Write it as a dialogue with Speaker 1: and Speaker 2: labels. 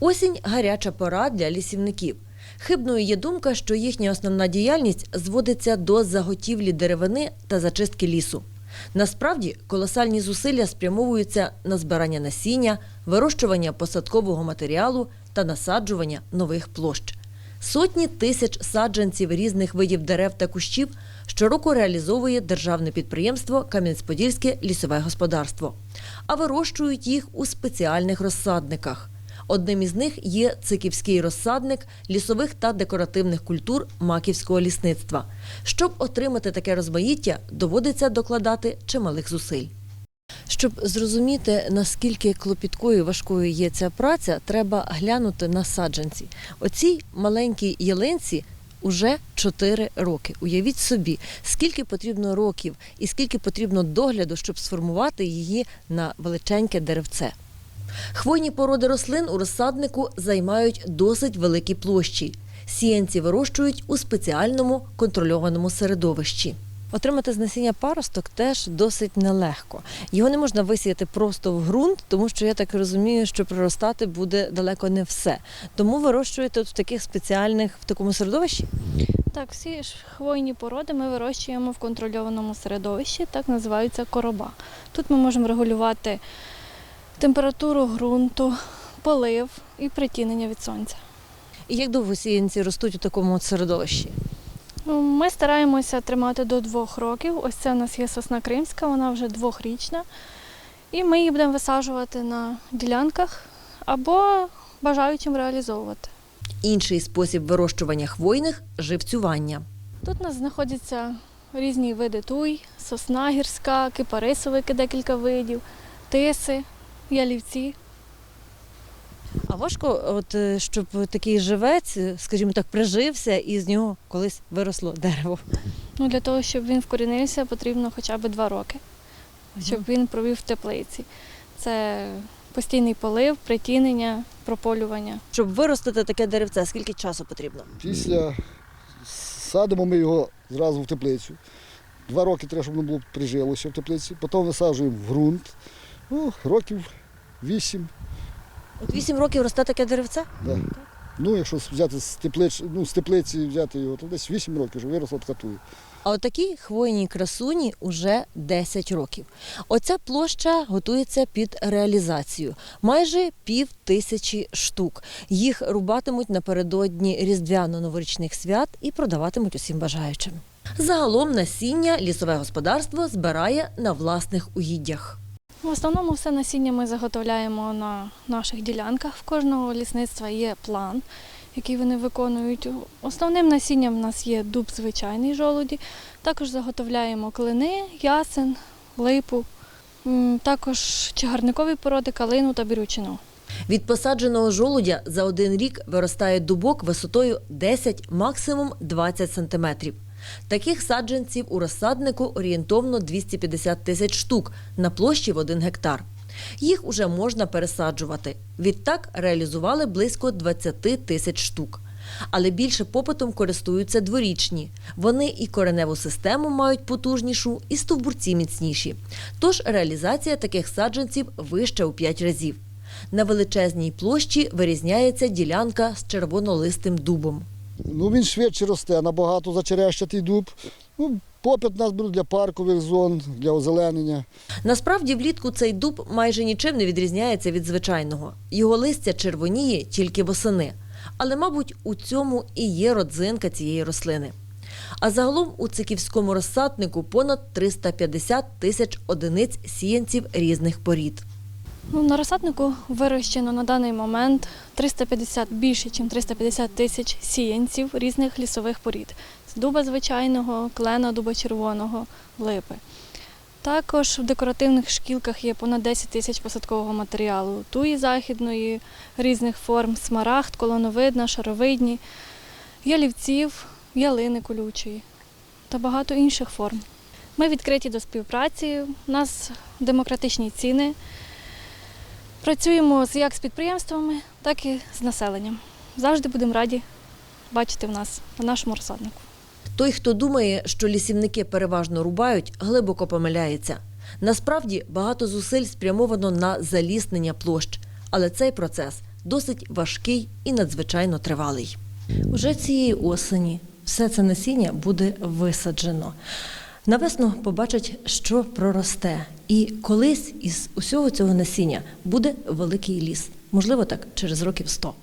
Speaker 1: Осінь гаряча пора для лісівників. Хибною є думка, що їхня основна діяльність зводиться до заготівлі деревини та зачистки лісу. Насправді колосальні зусилля спрямовуються на збирання насіння, вирощування посадкового матеріалу та насаджування нових площ. Сотні тисяч саджанців різних видів дерев та кущів щороку реалізовує державне підприємство Кам'янець-Подільське лісове господарство, а вирощують їх у спеціальних розсадниках. Одним із них є циківський розсадник лісових та декоративних культур маківського лісництва. Щоб отримати таке розмаїття, доводиться докладати чималих зусиль. Щоб зрозуміти, наскільки клопіткою і важкою є ця праця, треба глянути на саджанці. Оцій маленькій ялинці уже 4 роки. Уявіть собі, скільки потрібно років і скільки потрібно догляду, щоб сформувати її на величеньке деревце. Хвойні породи рослин у розсаднику займають досить великі площі. Сіянці вирощують у спеціальному контрольованому середовищі. Отримати з насіння паросток теж досить нелегко. Його не можна висіяти просто в ґрунт, тому що я так розумію, що проростати буде далеко не все. Тому вирощуєте от в таких спеціальних в такому середовищі.
Speaker 2: Так, всі ж хвойні породи ми вирощуємо в контрольованому середовищі, так називаються короба. Тут ми можемо регулювати температуру ґрунту, полив і притінення від сонця.
Speaker 1: І як довго сіянці ростуть у такому середовищі?
Speaker 2: Ну, Ми стараємося тримати до двох років. Ось це у нас є сосна кримська, вона вже двохрічна. І ми її будемо висаджувати на ділянках або бажаючим реалізовувати.
Speaker 1: Інший спосіб вирощування хвойних живцювання.
Speaker 2: Тут у нас знаходяться різні види туй, сосна гірська, кипарисовики декілька видів, тиси, ялівці.
Speaker 1: А важко, от е, щоб такий живець, е, скажімо так, прижився і з нього колись виросло дерево.
Speaker 2: Ну, для того, щоб він вкорінився, потрібно хоча б два роки, щоб він провів в теплиці. Це постійний полив, притінення, прополювання.
Speaker 1: Щоб виростити таке деревце, скільки часу потрібно?
Speaker 3: Після садимо ми його зразу в теплицю. Два роки треба, щоб воно було прижилося в теплиці. Потім висаджуємо в ґрунт. Ну, років вісім.
Speaker 1: От вісім років росте таке деревце?
Speaker 3: Да. Ну, якщо взяти з теплиці, ну, з теплиці взяти його, то десь 8 років, щоб виросло така туя.
Speaker 1: А от такій хвойній красуні уже 10 років. Оця площа готується під реалізацію. Майже пів тисячі штук. Їх рубатимуть напередодні різдвяно-новорічних свят і продаватимуть усім бажаючим. Загалом насіння лісове господарство збирає на власних угіддях.
Speaker 2: В основному все насіння ми заготовляємо на наших ділянках. В кожного лісництва є план, який вони виконують. Основним насінням в нас є дуб звичайний жолуді. Також заготовляємо клини, ясен, липу, також чагарникові породи, калину та бірючину.
Speaker 1: Від посадженого жолудя за один рік виростає дубок висотою 10, максимум 20 сантиметрів. Таких саджанців у розсаднику орієнтовно 250 тисяч штук на площі в 1 гектар. Їх уже можна пересаджувати. Відтак реалізували близько 20 тисяч штук. Але більше попитом користуються дворічні. Вони і кореневу систему мають потужнішу, і стовбурці міцніші. Тож реалізація таких саджанців вища у 5 разів. На величезній площі вирізняється ділянка з червонолистим дубом.
Speaker 3: Ну, він швидше росте, набагато зачерещатий дуб. Ну, попит нас беруть для паркових зон, для озеленення.
Speaker 1: Насправді влітку цей дуб майже нічим не відрізняється від звичайного. Його листя червоніє тільки восени. Але, мабуть, у цьому і є родзинка цієї рослини. А загалом у циківському розсаднику понад 350 тисяч одиниць сіянців різних порід.
Speaker 2: Ну, на розсаднику вирощено на даний момент 350, більше, ніж 350 тисяч сіянців різних лісових порід. З дуба звичайного, клена, дуба червоного, липи. Також в декоративних шкілках є понад 10 тисяч посадкового матеріалу, туї західної, різних форм, смарагд, колоновидна, шаровидні, ялівців, ялини колючої та багато інших форм. Ми відкриті до співпраці, у нас демократичні ціни. Працюємо з- як з підприємствами, так і з населенням. Завжди будемо раді бачити в нас на нашому розсаднику.
Speaker 1: Той, хто думає, що лісівники переважно рубають, глибоко помиляється. Насправді багато зусиль спрямовано на заліснення площ, але цей процес досить важкий і надзвичайно тривалий. Уже цієї осені все це насіння буде висаджено. Навесно побачать, що проросте, і колись із усього цього насіння буде великий ліс, можливо, так через років 100.